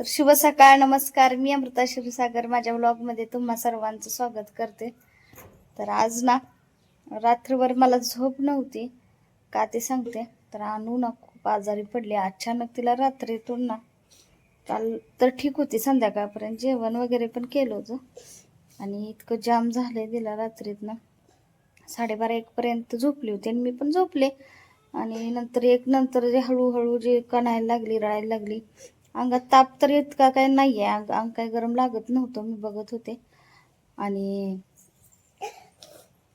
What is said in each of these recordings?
तर शुभ सकाळ नमस्कार. मी अमृता क्षीरसागर. माझ्या ब्लॉगमध्ये तुम्हा सर्वांचं स्वागत करते. तर आज ना रात्रभर मला झोप नव्हती का ते सांगते? तर आणू ना खूप आजारी पडली. अचानक तिला रात्रीतून ना काल तर ठीक होती संध्याकाळपर्यंत जेवण वगैरे पण केलं होतं. आणि इतकं जाम झालंय तिला रात्रीत ना. साडेबारा एकपर्यंत झोपली होती आणि मी पण झोपले. आणि नंतर एक नंतर जे हळूहळू जे कणायला लागली रडायला लागली अंगात ताप तर इतका काय नाही आहे अंग अंग काय गरम लागत नव्हतं मी बघत होते. आणि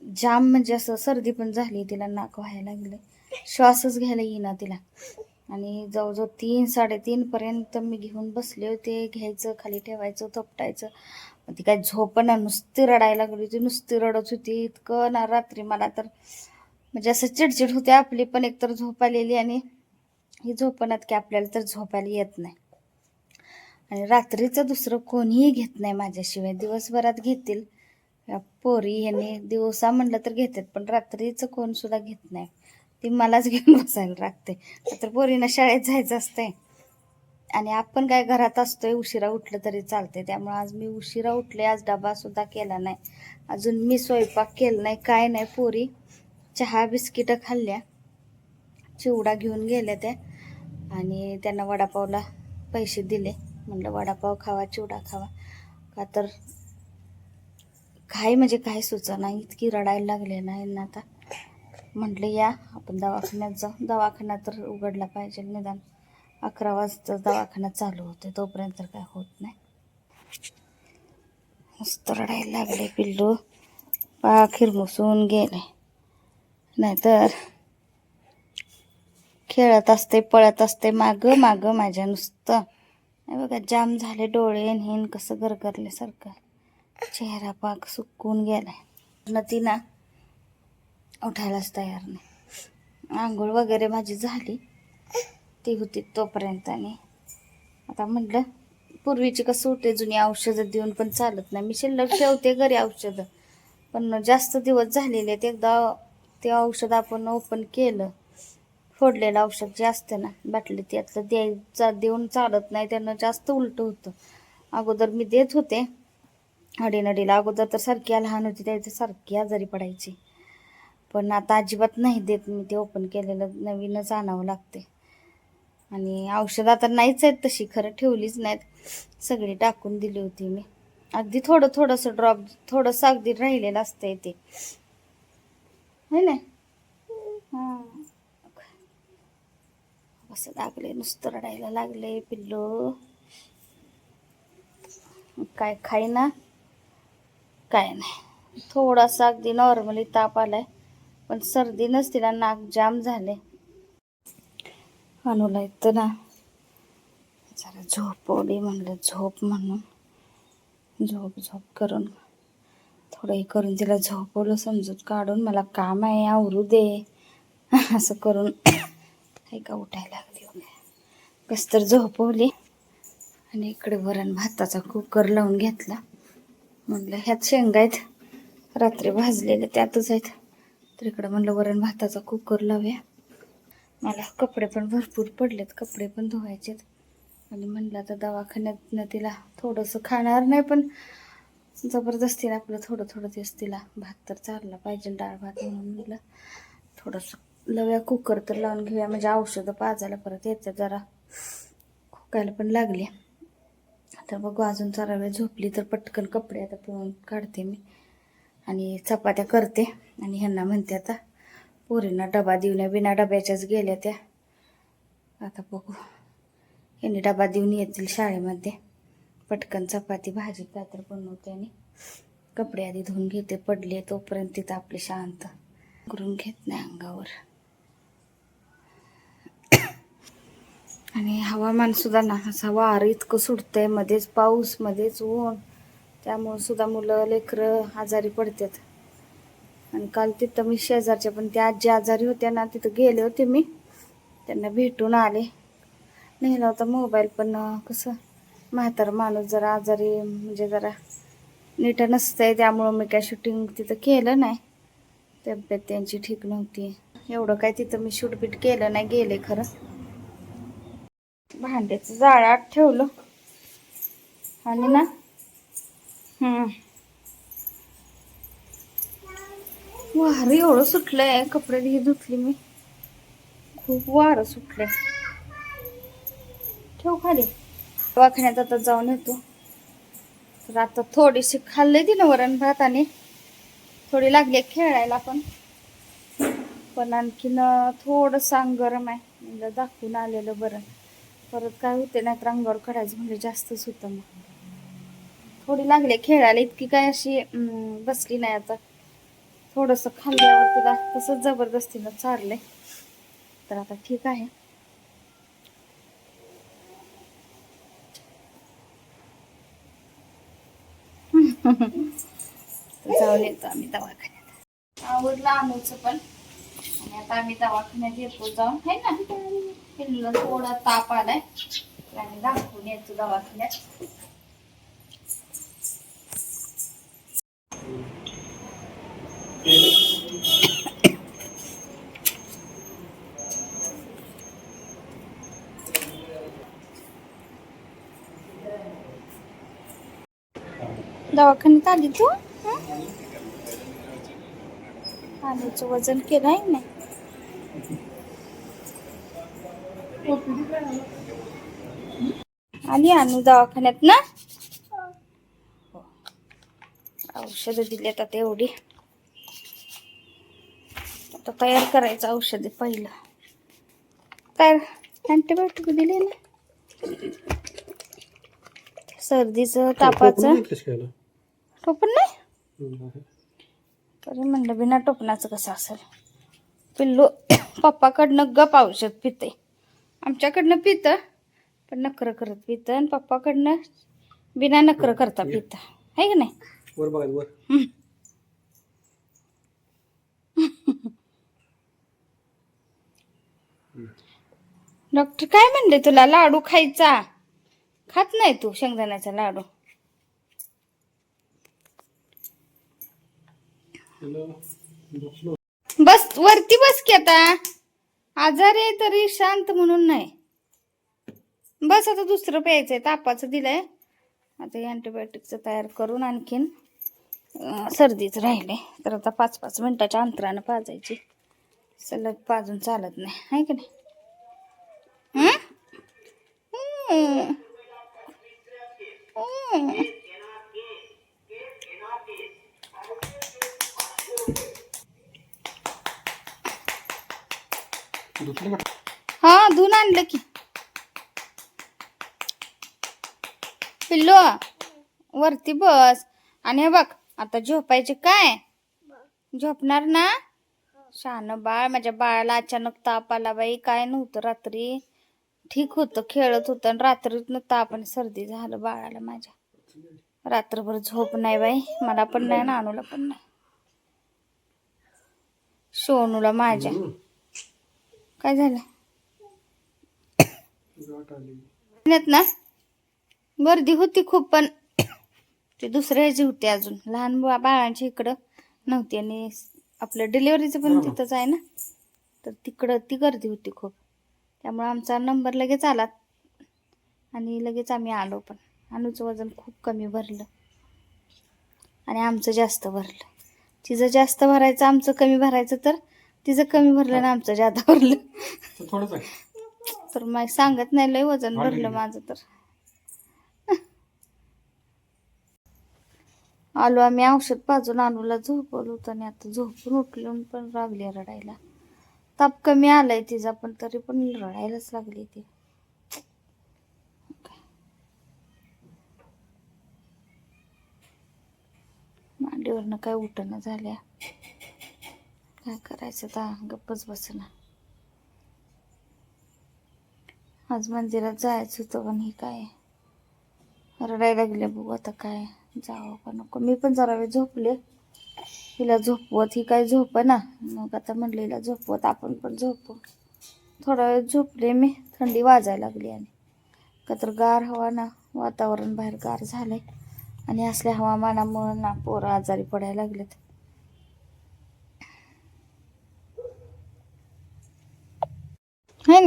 जाम म्हणजे असं सर्दी पण झाली तिला नाक व्हायला लागले श्वासच घ्यायला येईना तिला. आणि जवळजवळ तीन साडेतीनपर्यंत मी घेऊन बसले होते घ्यायचं खाली ठेवायचं थोपटायचं. मग ती काय झोपना नुसती रडायला लागली होती नुसती रडत होती. इतकं ना रात्री मला तर म्हणजे असं चिडचिड होते आपली पण एकतर झोप आलेली आणि ही झोपणात की आपल्याला तर झोपायला येत नाही. आणि रात्रीचं दुसरं कोणीही घेत नाही माझ्याशिवाय. दिवसभरात घेतील. या पोरी यांनी दिवसा म्हणलं तर घेतात पण रात्रीचं कोण सुद्धा घेत नाही. ती मलाच घेऊन बसायला लागते. तर पोरींना शाळेत जायचं असतंय. आणि आपण काय घरात असतोय उशिरा उठलं तरी चालते त्यामुळे आज मी उशिरा उठले आज डबा सुद्धा केला नाही. अजून मी स्वयंपाक केला नाही काय नाही. पोरी चहा बिस्किटं खाल्ल्या. चिवडा घेऊन गेल्या त्या. आणि त्यांना वडापावला पैसे दिले. म्हणलं वडापाव खावा चिवडा खावा. का तर काय म्हणजे काय सुचना इतकी रडायला लागले ना यांना आता. म्हटलं या आपण दवाखान्यात जाऊ. दवाखाना तर उघडला पाहिजे निदान. अकरा वाजता दवाखाना चालू होते तोपर्यंत तर काय होत नाही. मस्त रडायला लागले पिल्लू. पाख खिरमुसून गेले. नाहीतर खेळत असते पळत असते माग माग माझ्या नुसतं. बघा जाम झाले डोळे नेन कसं गरगरल्यासारखं. चेहरा पाक सुकून गेलाय. न ती ना उठायलाच तयार नाही. आंघोळ वगैरे माझी झाली. ती होती तोपर्यंत आणि आता म्हटलं पूर्वीची कसं होते जुनी औषधं देऊन पण चालत नाही. मी शिल्लक ठेवते घरी औषधं. पण जास्त दिवस झालेले आहेत एकदा ते औषध आपण ओपन केलं फोडलेलं औषध जे असतं ना बाटली त्यातलं द्यायचा देऊन चालत नाही त्यांना जास्त उलट होतं. अगोदर मी देत होते. अडीनडीला अगोदर तर सारखी लहान होती त्याची सारखी आजारी पडायची. पण आता अजिबात नाही देत मी ते ओपन केलेलं नवीनच आणावं लागते आणि औषध आता नाहीच आहेत तशी खरं ठेवलीच नाहीत. सगळी टाकून दिली होती मी. अगदी थोडं थोडंसं ड्रॉप थोडंसं अगदी राहिलेलं असतंय ते. है ना? हां. असं लागले नुसतं रडायला लागले पिल्लू. काय खाई ना? काय नाही. थोडासा अगदी नॉर्मली ताप आलाय पण सर्दी तिला नाक जाम झाले. अनुला येतं ना जरा झोपवली म्हणलं झोप म्हणून. झोप झोप करून. थोडं हे करून तिला झोपवलं समजूत काढून मला काम आहे आवरू दे. असं करून. का उठायला लागली हो वगैरे झोपवली आणि इकडे वरण भाताचा कुकर लावून घेतला. म्हणलं ह्यात शेंगा आहेत. रात्री भाजलेले त्यातच आहेत. तर इकडं म्हणलं वरण भाताचा कुकर लावूया. मला कपडे पण भरपूर पडलेत. कपडे पण धुवायचेत. आणि म्हणलं आता दवाखान्यातनं तिला थोडंसं खाणार नाही पण जबरदस्तीने आपलं थोडं थोडं तेच तिला भात तर चालला पाहिजे डाळ भात म्हणून म्हणलं. थोडंसं लव्या कुकर तर लावून घेऊया. म्हणजे औषधं पाजायला परत येते जरा. खोकायला पण लागली आता बघू अजून जरा वेळ झोपली तर पटकन कपडे आता पिळून काढते मी. आणि चपात्या करते. आणि ह्यांना म्हणते आता पोरींना डबा देऊन या. बिना डब्याच्याच गेल्या त्या. आता बघू. यांनी डबा देऊन येतील शाळेमध्ये. पटकन चपाती भाजी काय तर बनवते आणि कपडे आधी धुवून घेते. पडले तोपर्यंत तिथं आपले शांत करून घेत नाही अंगावर. आणि हवामान सुद्धा ना हवा वार इतकं सुटतंय मध्येच पाऊस मध्येच ऊन. त्यामुळं सुद्धा मुलं लेकरं आजारी पडतात. आणि काल तिथं मी शेजारच्या पण त्या आजी आजारी होत्या ना तिथं गेले होते मी. त्यांना भेटून आले. नेला होता मोबाईल पण कसं म्हातारा माणूस जरा आजारी म्हणजे जरा नीट नसतंय. त्यामुळं मी काय शूटिंग तिथं केलं नाही. तब्येत त्यांची ठीक नव्हती. एवढं काय तिथं मी शूटबीट केलं नाही गेले खरं. भांड्याचं जाळ्यात ठेवलं. आणि ना हम्म. वारं एवढं सुटलंय. कपडे ही धुतली मी. खूप वारं सुटलंय. ठेव खाली. दवाखान्यात आता जाऊन येतो. तर आता थोडीशी खाल्ली ती वरण भात आणि थोडी लागली खेळायला पण. पण आणखीन थोडंसं अंग गरम आहे. म्हणजे दाखवून आलेलं बरं. परत काय होते नाहीतर अंगावर काढायचं म्हणजे जास्तच होतं मग. थोडी लागली खेळायला इतकी काय अशी बसली नाही आता. थोडंसं खाल्ल्यावर तिला तसंच जबरदस्तीनं चारलंय तर आता ठीक आहे. तर जाऊन येतो आम्ही दवाखान्यात. आवडला अनुचं पण. आणि आता आम्ही दवाखान्यात येतो जाऊन. है ना? पिल्लूला थोडा ताप आलाय. तर आम्ही दाखवून येतो दवाखान्यात दवाखान्यात आली तू हं? आलूचं वजन केलं आहे ना? आली आणू दवाखान्यात ना? औषधं दिलेत आता एवढी आता तयार करायचं औषध पहिलं. तयार अँटीबायोटिक दिले ना? सर्दीचं तापाचं. टोपण नाही. तरी म्हणलं बिना टोपणाचं कसं असेल? पिल्लू पप्पाकडनं गप औषध पिते. आमच्याकडनं पितं पण नकर करत पितं आणि पप्पाकडनं बिना नकर करता पितं. आहे का नाही? वर बघा वर. डॉक्टर काय म्हणले तुला? लाडू खायचा. खात नाही तू शेंगदाण्याचा लाडू हॅलो बसलो बस वरती बस की आता. आजार आहे तरी शांत म्हणून नाही. बस आता दुसरं प्यायचंय तापाचं दिलंय. आता अँटीबायोटिकचं तयार करून आणखीन सर्दीच राहिले तर आता पाच पाच मिनिटाच्या अंतरानं पाजायची. सलग पाजून चालत नाही. आहे की नाही हं? हं. हं. धुतलं का हा धुवून आणलं की. पिल्लू वरती बस. आणि हे बघ आता झोपायचे काय? झोपणार ना? शहाणं बाळ माझ्या बाळाला अचानक ताप आला बाई. काय नव्हतं रात्री. ठीक होतं खेळत होतं आणि रात्रीतनं ताप आणि सर्दी झालं बाळाला माझ्या. रात्रभर झोप नाही बाई. मला पण नाही ना अनुला पण नाही. सोनूला माझ्या. काय झालं? ना गर्दी होती खूप पण ते दुसऱ्या ह्याची होती अजून. लहान बा बाळांच्या इकडं नव्हती आणि आपलं डिलिव्हरीचं पण तिथंच आहे ना? तर तिकडं ती गर्दी होती खूप. त्यामुळे आमचा नंबर लगेच आला. आणि लगेच आम्ही आलो पण. अनुचं वजन खूप कमी भरलं. आणि आमचं जास्त भरलं. तिचं जास्त भरायचं आमचं कमी भरायचं तर तिचं कमी भरलं आणि आमचं जादा भरलं. तर थोडंच आहे. तर मग सांगत नाही लय वजन भरलं? माझं तर. आलो आम्ही औषध पाजून अनुला झोपवलं होतं आणि आता झोपून उठलून पण लागली रडायला. ताप कमी आलाय तिचा पण तरी पण रडायलाच लागली ती. मांडीवरनं काय उठणं झाल्या. काय करायचं आता? गप्पच बसणार. आज मंदिरात जायचं होतं पण हे काय? रडायला लागले बघू आता काय जावं का नको. मी पण जरा वेळ झोपले. हिला झोपवत ही काय झोप ना? मग आता म्हणलं हिला झोपवत आपण पण झोपू. थोडा वेळ झोपले मी थंडी वाजायला लागली आणि. का तर गार हवा ना वातावरण बाहेर गार झालंय. आणि असल्या हवामानामुळं ना पोरं आजारी पडायला लागलेत है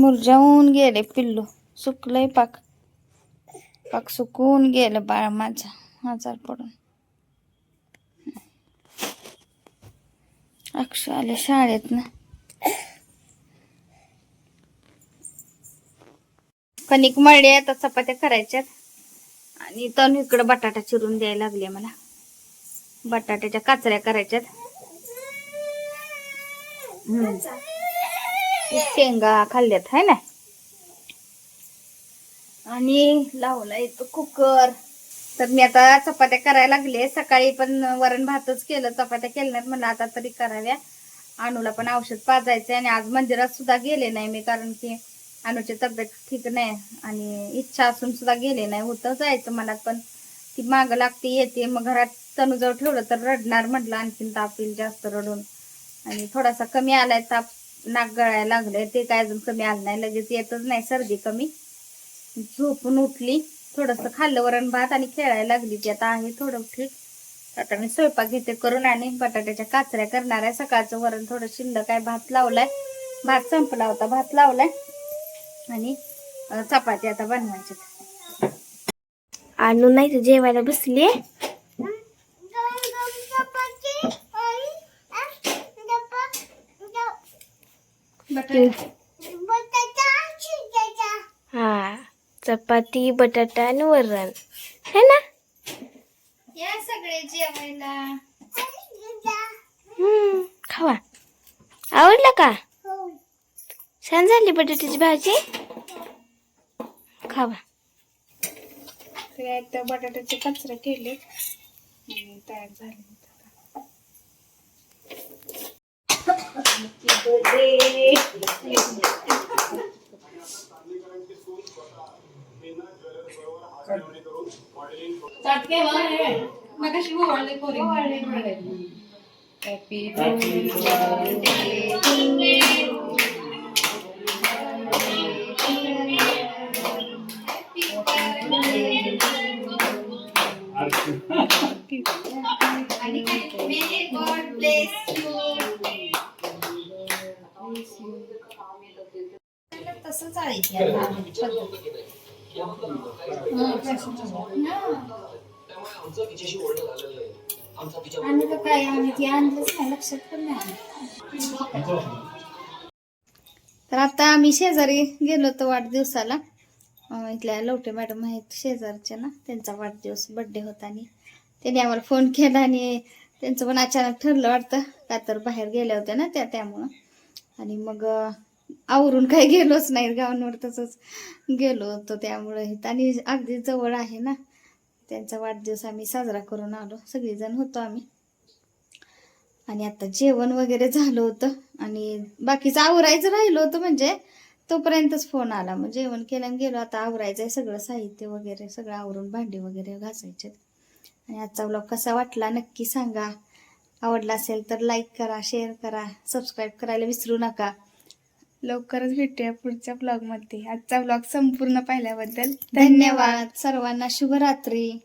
मुरजावून गेले पिल्लू. सुकलंय पाक. पाक सुकून गेलं बाळ माझा. आजार पडून. अक्ष आले शाळेत ना. कणिक मळले आता चपात्या करायच्यात. आणि तण इकडं बटाटा चिरून द्यायला लागले मला. बटाट्याच्या काचऱ्या करायच्यात. हम्म. शेंगा खाल्ल्यात आहे ना? आणि लावला येतो कुकर. तर मी आता चपात्या करायला लागले. सकाळी पण वरण भातच केलं चपात्या केल्या नाहीत म्हणलं आता तरी कराव्या. अनुला पण औषध पाजायचे आणि आज मंदिरात सुद्धा गेले नाही मी कारण की अनुची तब्येत ठीक नाही आणि इच्छा असून सुद्धा गेले नाही. होतं जायचं मला पण ती माग लागते येते. मग घरात तनुजवळ ठेवलं तर रडणार म्हटलं आणखीन ताप येईल जास्त रडून. आणि थोडासा कमी आलाय ताप. नाक गळायला लागलंय ते काय अजून कमी आलं नाही लगेच येतच नाही सर्दी कमी. झोपून उठली थोडस खाल्लं वरण भात आणि खेळायला लागली ती. आता आहे थोडं ठीक आता मी स्वयंपाक घेते करून आणि बटाट्याच्या काचऱ्या करणार आहे. सकाळचं वरण थोडं शिल्लक आहे भात लावलाय. भात संपला होता भात लावलाय. आणि चपाती आता बनवायची. आणू नाही तर जेवायला बसली हा चपाती बटाटा आणि वरण. है ना? या सगळे जेवायला. हम्म खावा. आवडलं का? छान झाली बटाट्याची भाजी. खावा. बटाट्याचे कचरे केले तयार झाले. तसंच आहे. ती आता पद्धत. आणि तर काय आम्ही ती आणलंच नाही लक्षात पण नाही तर आता आम्ही शेजारी गेलो होतो वाढदिवसाला इथल्या लवटे मॅडम आहेत शेजारच्या ना त्यांचा वाढदिवस बर्थडे होता आणि त्यांनी आम्हाला फोन केला आणि त्यांचं पण अचानक ठरलं वाटतं का तर बाहेर गेल्या होत्या ना त्या त्यामुळं आणि मग आवरून काही गेलोच नाही गावांवर तसंच गेलो होतो त्यामुळे आणि अगदी जवळ आहे ना त्यांचा वाढदिवस आम्ही साजरा करून आलो सगळेजण होतो आम्ही. आणि आता जेवण वगैरे झालं होतं आणि बाकीचं आवरायचं राहिलं होतं म्हणजे तोपर्यंतच फोन आला. मग जेवण केलं गेलो आता आवरायचं आहे सगळं साहित्य वगैरे सगळं आवरून भांडी वगैरे घासायचे आणि आजचा ब्लॉग कसा वाटला नक्की सांगा. आवडला असेल तर लाईक करा शेअर करा सबस्क्राईब करायला विसरू नका. लवकरच भेटूया पुढच्या ब्लॉगमध्ये आजचा ब्लॉग संपूर्ण पाहिल्याबद्दल धन्यवाद. सर्वांना शुभरात्री.